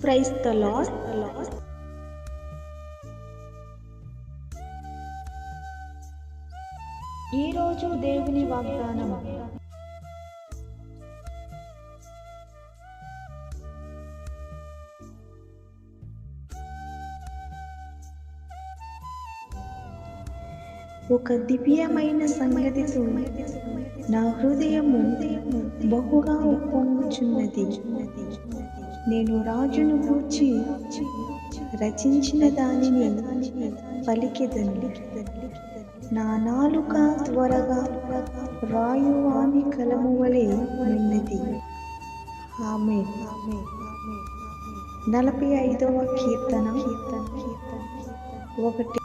Praise the lord ఈరోజు దేవుని వాగ్దానం. ఒక దివ్యమైన సంగతితో నా హృదయము బహుగా ఉప్పొంగుచున్నది. నేను రాజును గూర్చి రచించిన దానిని పలికిదండి నా నాలుక త్వరగా రాయువాని కలము వలె ఉన్నది. ఆమె నలభై ఐదవ కీర్తన కీర్తన కీర్తన. ఒకటి.